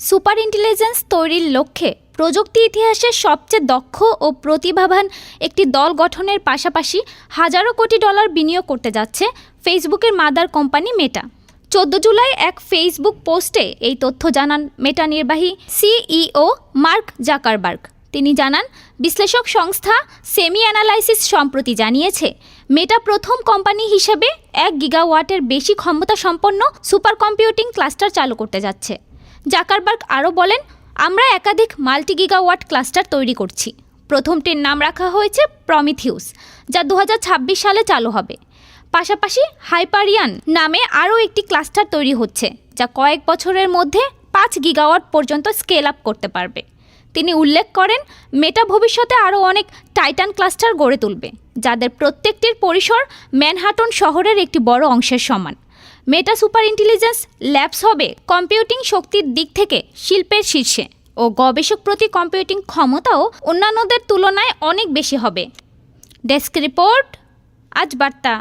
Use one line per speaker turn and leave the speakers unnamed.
Super intelligence তৈরির লক্ষ্যে প্রযুক্তি ইতিহাসের সবচেয়ে দক্ষ ও প্রতিভাবান একটি দল গঠনের পাশাপাশি হাজারো কোটি ডলার বিনিয়োগ করতে যাচ্ছে ফেসবুকের মাদার কোম্পানি মেটা। চোদ্দ জুলাই এক ফেসবুক পোস্টে এই তথ্য জানান মেটা নির্বাহী সিইও মার্ক জাকারবার্গ। তিনি জানান, বিশ্লেষক সংস্থা সেমি অ্যানালাইসিস সম্প্রতি জানিয়েছে, মেটা প্রথম কোম্পানি হিসেবে এক গিগাওয়াটের বেশি ক্ষমতা সম্পন্ন সুপার কম্পিউটিং ক্লাস্টার চালু করতে যাচ্ছে। জাকারবার্গ আরও বলেন, আমরা একাধিক মাল্টি গিগাওয়াট ক্লাস্টার তৈরি করছি। প্রথমটির নাম রাখা হয়েছে প্রমিথিউস, যা দু হাজার ছাব্বিশ সালে চালু হবে। পাশাপাশি হাইপারিয়ান নামে আরও একটি ক্লাস্টার তৈরি হচ্ছে, যা কয়েক বছরের মধ্যে পাঁচ গিগাওয়াট পর্যন্ত স্কেল আপ করতে পারবে। তিনি উল্লেখ করেন, মেটা ভবিষ্যতে আরও অনেক টাইটান ক্লাস্টার গড়ে তুলবে, যাদের প্রত্যেকটির পরিসর ম্যানহাটন শহরের একটি বড় অংশের সমান। মেটা সুপার ইন্টেলিজেন্স ল্যাবস হবে কম্পিউটিং শক্তির দিক থেকে শিল্পের শীর্ষে ও গবেষক প্রতি কম্পিউটিং ক্ষমতাও অন্যান্যদের তুলনায় অনেক বেশি হবে। ডেস্ক রিপোর্ট, আজ বার্তা।